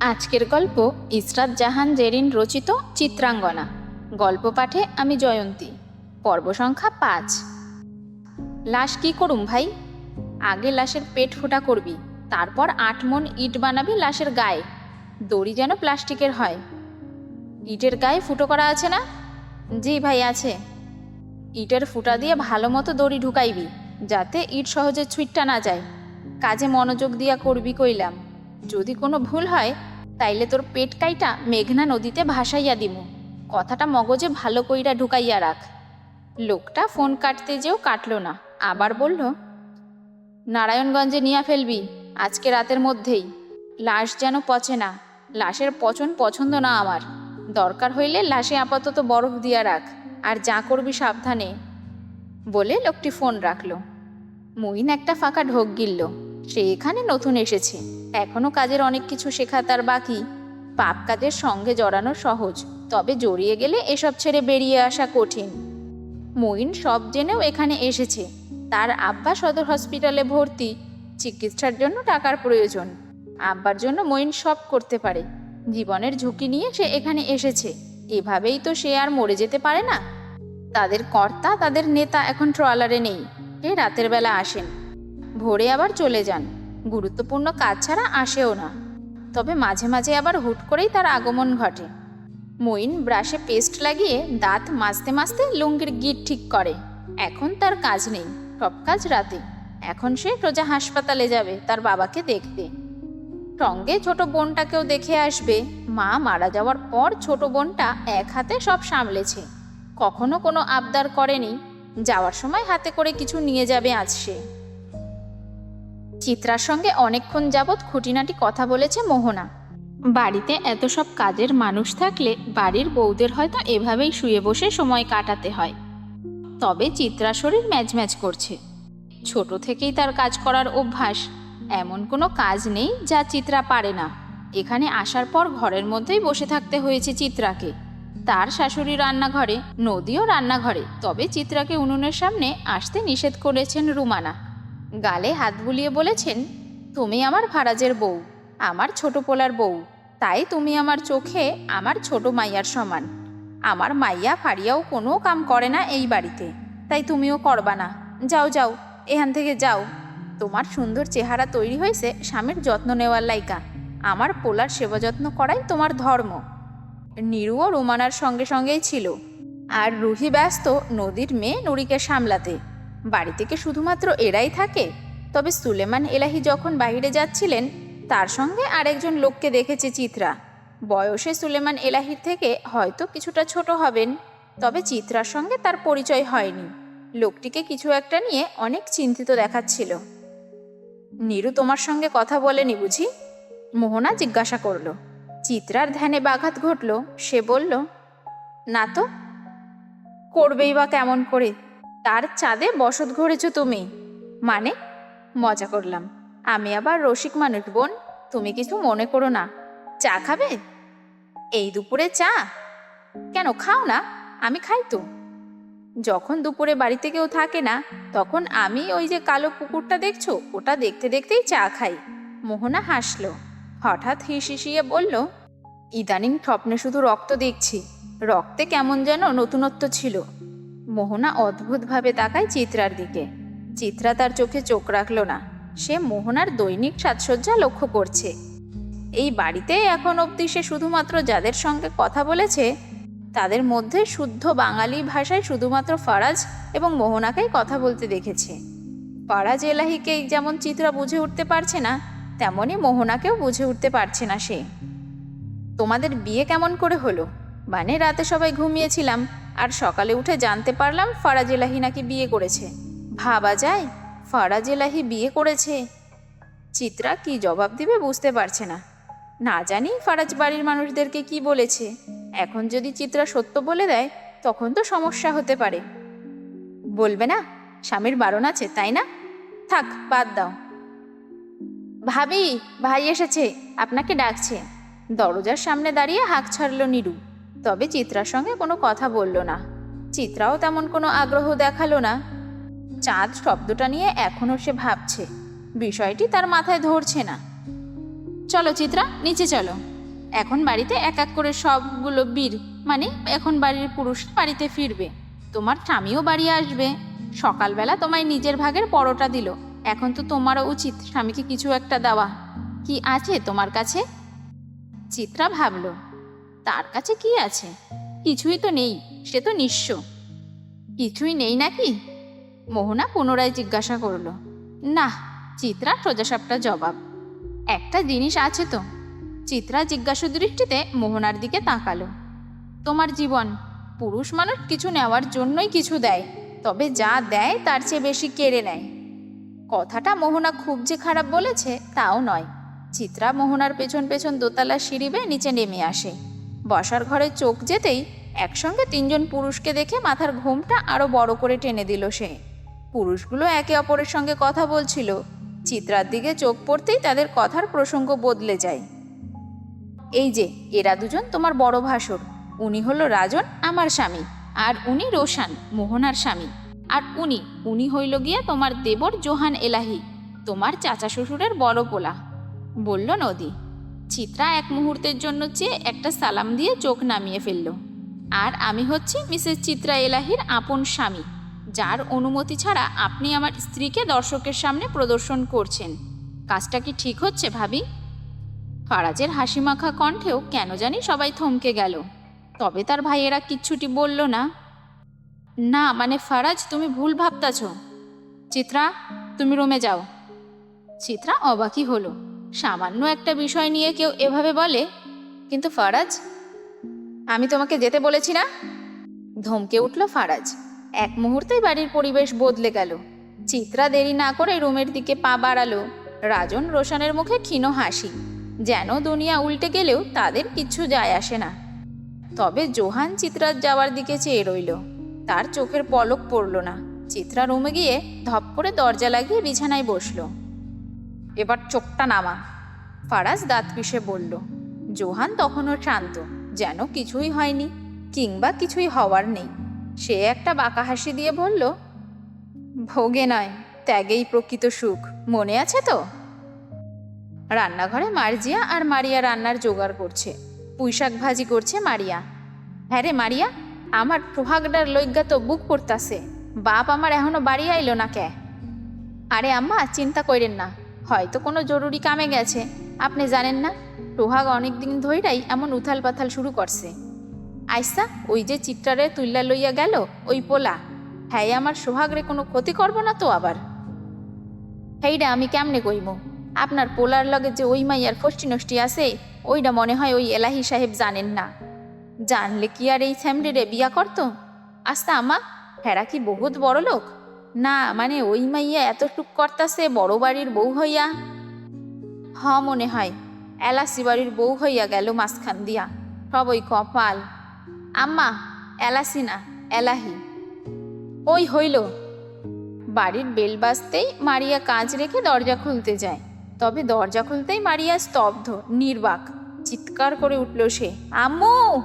আজকের গল্প ইসরাত জাহান জেরিন রচিত চিত্রাঙ্গনা। গল্প পাঠে আমি জয়ন্তী। পর্ব সংখ্যা পাঁচ। লাশ কি করুম ভাই? আগে লাশের পেট ফোটা করবি, তারপর আট মন ইট বানাবি লাশের গায়ে। দড়ি যেন প্লাস্টিকের হয়। ইটের গায়ে ফুটো করা আছে না? জি ভাই, আছে। ইটের ফুটা দিয়ে ভালো মতো দড়ি ঢুকাইবি, যাতে ইট সহজে ছুইটটা না যায়। কাজে মনোযোগ দিয়া করবি কইলাম। যদি কোনো ভুল হয়, তাইলে তোর পেট কাইটা মেঘনা নদীতে ভাসাইয়া দিমু। কথাটা মগজে ভালো কইরা ঢুকাইয়া রাখ। লোকটা ফোন কাটতে যেও কাটল না, আবার বলল, নারায়ণগঞ্জে নিয়ে ফেলবি, আজকে রাতের মধ্যেই। লাশ যেন পচে না, লাশের পচন পছন্দ না আমার। দরকার হইলে লাশে আপাতত বরফ দিয়া রাখ, আর যা করবি সাবধানে। বলে লোকটি ফোন রাখল। মুইন একটা ফাঁকা ঢোক গিলল, সে এখানে নতুন এসেছে। এখনও কাজের অনেক কিছু শেখা তার বাকি। পাপ কাজের সঙ্গে জড়ানো সহজ, তবে জড়িয়ে গেলে এসব ছেড়ে বেরিয়ে আসা কঠিন। মইন সব জেনেও এখানে এসেছে। তার আব্বা সদর হসপিটালে ভর্তি, চিকিৎসার জন্য টাকার প্রয়োজন। আব্বার জন্য মইন সব করতে পারে। জীবনের ঝুঁকি নিয়ে সে এখানে এসেছে। এভাবেই তো সে আর মরে যেতে পারে না। তাদের কর্তা, তাদের নেতা এখন ট্রলারে নেই। সে রাতের বেলা আসেন। ভোরে আবার চলে যান। গুরুত্বপূর্ণ কাজ ছাড়া আসেও না। তবে মাঝে মাঝে আবার হুট করেই তার আগমন ঘটে। মইন ব্রাশে পেস্ট লাগিয়ে দাঁত মাজতে মাজতে লুঙ্গির গিট ঠিক করে। এখন তার কাজ নেই, সব কাজ রাতে। এখন সে সোজা হাসপাতালে যাবে তার বাবাকে দেখতে। সঙ্গে ছোট বোনটাকেও দেখে আসবে। মা মারা যাওয়ার পর ছোট বোনটা এক হাতে সব সামলেছে। কখনো কোনো আবদার করেনি। যাওয়ার সময় হাতে করে কিছু নিয়ে যাবে আজ সে। চিত্রার সঙ্গে অনেকক্ষণ যাবৎ খুঁটিনাটি কথা বলেছে মোহনা। বাড়িতে এত সব কাজের মানুষ থাকলে বাড়ির বউদের হয়তো এভাবেই শুয়ে বসে সময় কাটাতে হয়। তবে চিত্রা শরীর ম্যাচ ম্যাচ করছে। ছোট থেকেই তার কাজ করার অভ্যাস। এমন কোনো কাজ নেই যা চিত্রা পারে না। এখানে আসার পর ঘরের মধ্যেই বসে থাকতে হয়েছে চিত্রাকে। তার শাশুড়ি রান্নাঘরে, নদীও রান্নাঘরে। তবে চিত্রাকে উনুনের সামনে আসতে নিষেধ করেছেন রুমানা। গালে হাত বুলিয়ে বলেছেন, তুমি আমার ভাড়াজের বউ, আমার ছোট পোলার বউ, তাই তুমি আমার চোখে আমার ছোট মাইয়ার সমান। আমার মাইয়া ফাড়িয়াও কোনো কাম করে না এই বাড়িতে, তাই তুমিও করবা না। যাও যাও, এখান থেকে যাও। তোমার সুন্দর চেহারা তৈরি হয়েছে স্বামীর যত্ন নেওয়ার লাইকা। আমার পোলার সেবা যত্ন করাই তোমার ধর্ম। নিরুও রোমানার সঙ্গে সঙ্গেই ছিল। আর রুহি ব্যস্ত নদীর মেয়ে নুরিকে সামলাতে। বাড়ি থেকে শুধুমাত্র এরাই থাকে। তবে সুলেমান এলাহি যখন বাইরে যাচ্ছিলেন, তার সঙ্গে আরেকজন লোককে দেখেছে চিত্রা। বয়সে সুলেমান এলাহির থেকে হয়তো কিছুটা ছোট হবেন, তবে চিত্রার সঙ্গে তার পরিচয় হয়নি। লোকটিকে কিছু একটা নিয়ে অনেক চিন্তিত দেখাচ্ছিল। নীরু তোমার সঙ্গে কথা বলেনি বুঝি? মোহনা জিজ্ঞাসা করল। চিত্রার ধ্যানে বাঘাত ঘটল, সে বলল, না তো, করবেই বা কেমন করে? তার চাঁদে বসত ঘরেছ তুমি। মানে মজা করলাম। আমি আবার রসিক মানুষ, বোন। তুমি কিছু মনে করো না। চা খাবে? এই দুপুরে চা? কেন খাও না? আমি খাই তো। যখন দুপুরে বাড়িতে কেউ থাকে না, তখন আমি ওই যে কালো কুকুরটা দেখছ, ওটা দেখতে দেখতেই চা খাই। মোহনা হাসলো। হঠাৎ হিসিয়ে বলল, ইদানিং স্বপ্নে শুধু রক্ত দেখছি। রক্তে কেমন যেন নতুনত্ব ছিল। মোহনা অদ্ভুতভাবে তাকায় চিত্রার দিকে। চিত্রা তার চোখে চোখ রাখল না। সে মোহনার দৈনিক সাজসজ্জা লক্ষ্য করছে। এই বাড়িতে এখন অবধি সে শুধুমাত্র যাদের সঙ্গে কথা বলেছে, তাদের মধ্যে শুদ্ধ বাঙালি ভাষায় শুধুমাত্র ফারাজ এবং মোহনাকেই কথা বলতে দেখেছে। ফারাজ এলাহিকে যেমন চিত্রা বুঝে উঠতে পারছে না তেমনই মোহনাকেও বুঝে উঠতে পারছে না সে। তোমাদের বিয়ে কেমন করে হলো? মানে রাতে সবাই ঘুমিয়েছিলাম। আর সকালে উঠে জানতে পারলাম ফারাজ এলাহি নাকি বিয়ে করেছে। ভাবা যায়, ফারাজ এলাহি বিয়ে করেছে। চিত্রা কি জবাব দিবে বুঝতে পারছে না। না জানি ফারাজ বাড়ির মানুষদেরকে কি বলেছে। এখন যদি চিত্রা সত্য বলে দেয়, তখন তো সমস্যা হতে পারে। বলবে না, স্বামীর বারণ আছে, তাই না? থাক, বাদ দাও। ভাবি, ভাই এসেছে, আপনাকে ডাকছে। দরজার সামনে দাঁড়িয়ে হাঁক ছাড়ল নিরু। তবে চিত্রার সঙ্গে কোনো কথা বলল না। চিত্রাও তেমন কোনো আগ্রহ দেখাল না। চাঁদ শব্দটা নিয়ে এখনও সে ভাবছে। বিষয়টি তার মাথায় ধরছে না। চলো চিত্রা, নিচে চলো। এখন বাড়িতে এক এক করে সবগুলো বীর মানে এখন বাড়ির পুরুষ বাড়িতে ফিরবে। তোমার স্বামীও বাড়ি আসবে। সকালবেলা তোমায় নিজের ভাগের পরোটা দিল। এখন তো তোমারও উচিত স্বামীকে কিছু একটা দেওয়া। কি আছে তোমার কাছে? চিত্রা ভাবলো। তার কাছে কি আছে? কিছুই তো নেই, সে তো নিঃস্ব। কিছুই নেই নাকি? মোহনা পুনরায় জিজ্ঞাসা করল। না চিত্রা সোজাসাপটা জবাব। একটা জিনিস আছে তো। চিত্রা জিজ্ঞাসা দৃষ্টিতে মোহনার দিকে তাকালো। তোমার জীবন, পুরুষ মানুষ কিছু নেওয়ার জন্যই কিছু দেয়, তবে যা দেয় তার চেয়ে বেশি কেড়ে নেয়। কথাটা মোহনা খুব যে খারাপ বলেছে, তাও নয়। চিত্রা মোহনার পেছন পেছন দোতলা সিঁড়ি নিচে নেমে আসে। বসার ঘরে চোখ যেতেই একসঙ্গে তিনজন পুরুষকে দেখে মাথার ঘোমটা আরও বড় করে টেনে দিল সে। পুরুষগুলো একে অপরের সঙ্গে কথা বলছিল। চিত্রার দিকে চোখ পড়তেই তাদের কথার প্রসঙ্গ বদলে যায়। এই যে, এরা দুজন তোমার বড় ভাসুর। উনি হলো রাজন, আমার স্বামী। আর উনি রোশান, মোহনার স্বামী। আর উনি উনি হইল গিয়া তোমার দেবর জোহান এলাহি, তোমার চাচা শ্বশুরের বড় পোলা, বলল নদী। চিত্রা এক মুহূর্তের জন্য চেয়ে একটা সালাম দিয়ে চোখ নামিয়ে ফেলল। আর আমি হচ্ছি মিসেস চিত্রা এলাহির আপন স্বামী, যার অনুমতি ছাড়া আপনি আমার স্ত্রীকে দর্শকের সামনে প্রদর্শন করছেন। কাজটা কি ঠিক হচ্ছে ভাবি? ফারাজের হাসিমাখা কণ্ঠেও কেন জানি সবাই থমকে গেল। তবে তার ভাইয়েরা কিচ্ছুটি বলল না। না মানে ফারাজ, তুমি ভুল ভাবতাছ। চিত্রা, তুমি রুমে যাও। চিত্রা অবাকই হলো। সামান্য একটা বিষয় নিয়ে কেউ এভাবে বলে, কিন্তু ফারাজ, আমি তোমাকে যেতে বলেছি না? ধমকে উঠল ফারাজ। এক মুহূর্তেই বাড়ির পরিবেশ বদলে গেল। চিত্রা দেরি না করে রুমের দিকে পা বাড়ালো। রাজন রোশনের মুখে ক্ষীণ হাসি, যেন দুনিয়া উল্টে গেলেও তাদের কিচ্ছু যায় আসে না। তবে জোহান চিত্রার যাওয়ার দিকে চেয়ে রইল। তার চোখের পলক পড়ল না। চিত্রা রুমে গিয়ে ধপ করে দরজা লাগিয়ে বিছানায় বসল। এবার চোখটা নামা। ফারাজ দাঁত পিষে বলল, জোহান তখনও শান্ত, যেন কিছুই হয়নি, কিংবা কিছুই হওয়ার নেই। সে একটা বাঁকা হাসি দিয়ে বলল, ভোগে নয়, ত্যাগেই প্রকৃত সুখ, মনে আছে তো? রান্নাঘরে মার্জিয়া আর মারিয়া রান্নার জোগাড় করছে, পুঁইশাক ভাজি করছে মারিয়া। হ্যাঁ রে মারিয়া, আমার সোহাগডার লজ্ঞা তো বুক করতাছে বাপ আমার এখনও বাড়ি আইলো না কে? আরে আম্মা, চিন্তা করেন না হয়তো কোনো জরুরি কামে গেছে। আপনি জানেন না সোহাগ অনেক দিন ধইরাই এমন উথাল পাথাল শুরু করছে। আইসা, ওই যে চিত্রারে তুল্লা লইয়া গেল, ওই পোলা। হ্যাঁ আমার সোহাগরে কোনো ক্ষতি করব না তো আবার। হেইডা, আমি কেমনে কইব আপনার পোলার লগে যে ওই মাইয়ার ফষ্টি নষ্টি আছে ওইটা মনে হয় ওই এলাহি সাহেব জানেন না। জানলে কি আর এই ফ্যামিলিরে বিয়া করতো? আস্তা আমা হেরা কি বহুত বড় লোক না মানে ওই মাইয়া এতটুক করতাছে, বড় বাড়ির বউ হইয়া? হ, মনে হয়। এলাসি বাড়ির বউ হইয়া গেল মাঝখান দিয়া। সবই কপাল। আম্মা এলাসি না, এলাহি। ওই হইল। বাড়ির বেল বাজতেই মারিয়া কাজ রেখে দরজা খুলতে যায়। তবে দরজা খুলতেই মারিয়া স্তব্ধ, নির্বাক। চিৎকার করে উঠল সে, আম্মু!